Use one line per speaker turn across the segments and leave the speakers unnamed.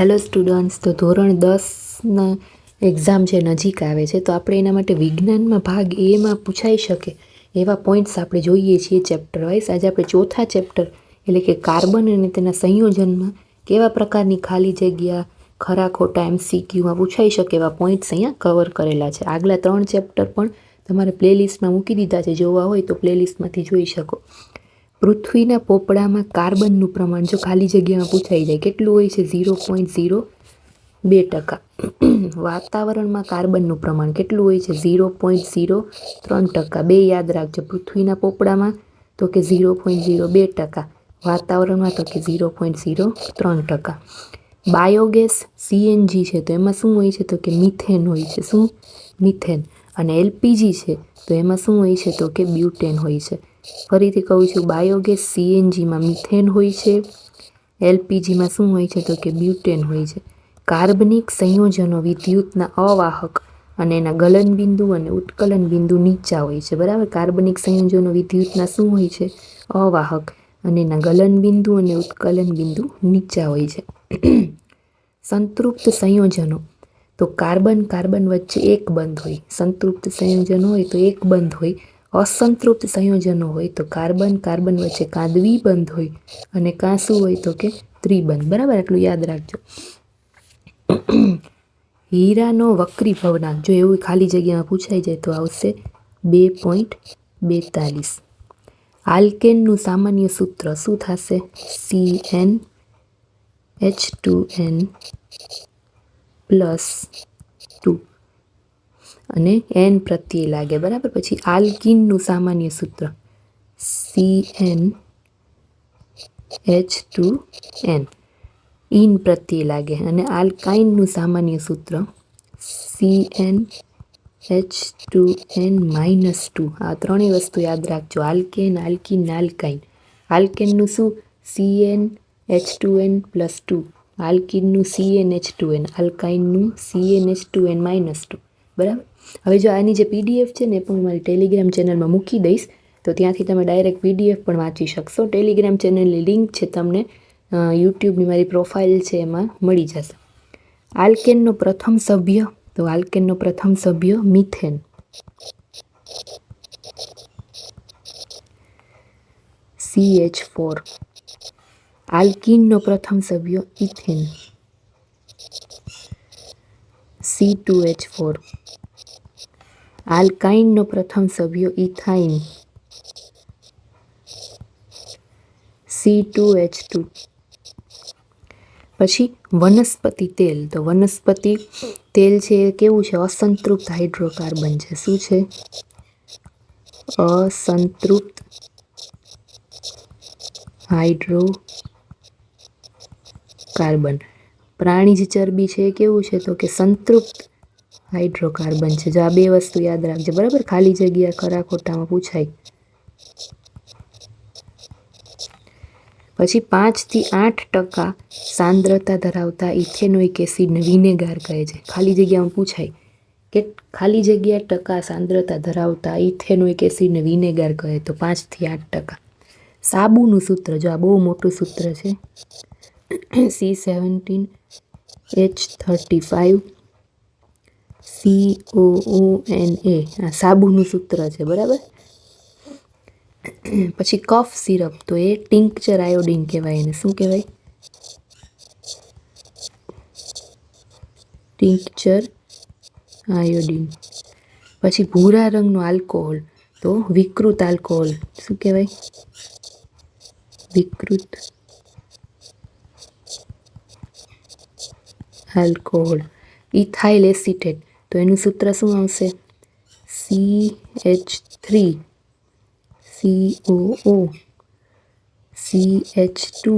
Hello students તો ધોરણ દસના એક્ઝામ છે નજીક આવે છે, તો આપણે એના માટે વિજ્ઞાનમાં ભાગ એમાં પૂછાઈ શકે. એવા પોઈન્ટ્સ આપણે જોઈએ છીએ ચેપ્ટર વાઇઝ આજે આપણે ચોથા ચેપ્ટર એટલે કે કાર્બન અને તેના સંયોજનમાં કેવા પ્રકારની ખાલી જગ્યા, ખરા ખોટા એમસીક્યુમાં પૂછાઈ શકે એવા પોઈન્ટ્સ અહીંયા કવર કરેલા છે. આગલા ત્રણ ચેપ્ટર પણ તમારે પ્લેલિસ્ટમાં મૂકી દીધા છે. જોવા હોય તો પ્લેલિસ્ટમાંથી જોઈ શકો. પૃથ્વીના પોપડામાં કાર્બનનું પ્રમાણ જો ખાલી જગ્યામાં પૂછાઈ જાય, કેટલું હોય છે? ઝીરો પોઈન્ટ ઝીરો બે ટકા. વાતાવરણમાં કાર્બનનું પ્રમાણ કેટલું હોય છે? ઝીરો પોઈન્ટ ઝીરો ત્રણ ટકા. બે યાદ રાખજો, પૃથ્વીના પોપડામાં તો કે ઝીરો પોઈન્ટ ઝીરો બે ટકા. વાતાવરણમાં તો કે ઝીરો પોઈન્ટ ઝીરો ત્રણ ટકા. બાયોગેસ સીએનજી છે, તો એમાં શું હોય છે? તો કે મિથેન હોય છે. શું? મિથેન. અને એલપીજી છે, તો એમાં શું હોય છે? તો કે બ્યુટેન હોય છે. ફરીથી કહું છું, બાયોગેસ સીએનજીમાં મિથેન હોય છે, એલપીજીમાં શું હોય છે તો કે બ્યુટેન હોય છે. કાર્બનિક સંયોજનો વિદ્યુતના અવાહક અને એના ગલન બિંદુ અને ઉત્કલન બિંદુ નીચા હોય છે. બરાબર? કાર્બનિક સંયોજનો વિદ્યુતના શું હોય છે? અવાહક અને એના ગલન બિંદુ અને ઉત્કલન બિંદુ નીચા હોય છે. સંતૃપ્ત સંયોજનો. તો કાર્બન કાર્બન વચ્ચે એક બંધ હોય. સંતૃપ્ત સંયોજન હોય તો એક બંધ હોય. અસંતૃપ્ત સંયોજનો હોય તો કાર્બન કાર્બન વચ્ચે કાં દ્વિબંધ હોય અને કાં હોય તો કે ત્રિબંધ. બરાબર? એટલું યાદ રાખજો. હીરાનો વક્રી ભવનાંક. જો એવું ખાલી જગ્યામાં પૂછાઈ જાય તો આવશે બે પોઈન્ટ બેતાલીસ. આલ્કેનનું સામાન્ય સૂત્ર શું થશે? C N H two N plus અને એન પ્રત્યે લાગે. બરાબર? પછી આલ્કિનનું સામાન્ય સૂત્ર. C N H two N in પ્રત્યે લાગે. અને આલ્કાઇનનું સામાન્ય સૂત્ર C N H two N minus two આ ત્રણેય વસ્તુ યાદ રાખજો. આલ્કેન, આલ્કિન, આલ્કાઇન. આલ્કેનનું શું? C N H two N plus two આલ્કિનનું C N H two N આલ્કાઇનનું C N H two N minus two બરાબર? હવે જો આની જે પીડીએફ છે ને એ પણ હું મારી ટેલિગ્રામ ચેનલમાં મૂકી દઈશ, તો ત્યાંથી તમે ડાયરેક્ટ પીડીએફ પણ વાંચી શકશો. ટેલિગ્રામ ચેનલની લિંક છે તમને યુટ્યુબની મારી પ્રોફાઇલ છે એમાં મળી જશે. આલ્કેનનો પ્રથમ સભ્ય, તો આલ્કેનનો પ્રથમ સભ્ય મિથેન. સી એચ ફોર આલ્કિનનો પ્રથમ સભ્ય ethene. C two H four આલ્કાઇનનો પ્રથમ સભ્ય ethyne. C two H two પછી વનસ્પતિ તેલ. તો વનસ્પતિ તેલ છે એ કેવું છે? અસંતૃપ્ત હાઇડ્રોકાર્બન છે. શું છે? અસંતૃપ્ત હાઇડ્રો કાર્બન પ્રાણીજ ચરબી છે એ કેવું છે? તો કે સંતૃપ્ત હાઇડ્રોકાર્બન છે. જો આ બે વસ્તુ યાદ રાખજો. બરાબર? ખાલી જગ્યા ખરા ખોટામાં પૂછાય. પછી પાંચથી આઠ ટકા સાંદ્રતા ધરાવતા ઇથેનોઇક એસિડને વિનેગાર કહે છે. ખાલી જગ્યામાં પૂછાય. કે ખાલી જગ્યા ટકા સાંદ્રતા ધરાવતા ઇથેનોઇક એસિડને વિનેગાર કહે તો પાંચથી આઠ ટકા. સાબુનું સૂત્ર, જો આ બહુ મોટું સૂત્ર છે. C seventeen H thirty five C O N A આ સાબુનું સૂત્ર છે, બરાબર? પછી કફ સિરપ, તો એ ટિંકચર આયોડિન કહેવાય એને. શું કહેવાય? Tincture iodine. પછી ભૂરા રંગનું આલ્કોહોલ, તો વિકૃત આલ્કોહોલ. શું કહેવાય? વિકૃત આલ્કોહોલ. Ethyl acetate. તો એનું સૂત્ર શું આવશે? C H three C O O C H two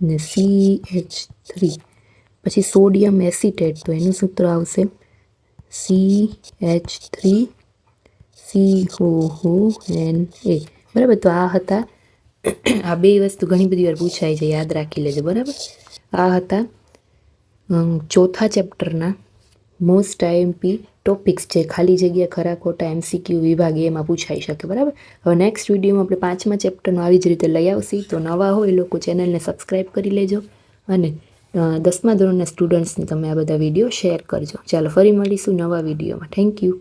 ને સી એચ થ્રી પછી સોડિયમ એસિટેટ તો એનું સૂત્ર આવશે સી એચ થ્રી સી હો હો એન એ બરાબર? તો આ હતા આ બે વસ્તુ ઘણી બધી વાર પૂછાય છે, યાદ રાખી લેજો, બરાબર? આ હતા ચોથા ચેપ્ટરના મોસ્ટ આઈએમપી ટોપિક્સ જે ખાલી જગ્યા ખરા ખોટા એમસીક્યુ વિભાગ એમાં પૂછાઈ શકે, બરાબર? હવે નેક્સ્ટ વિડીયોમાં આપણે પાંચમા ચેપ્ટરનો આવી જ રીતે લઈ આવશી. તો નવા હોય એ લોકો ચેનલને સબસ્ક્રાઈબ કરી લેજો અને દસમા ધોરણના સ્ટુડન્ટ્સને તમે આ બધા વીડિયો શેર કરજો. ચાલો, ફરી મળીશું નવા વિડીયોમાં થેન્ક યુ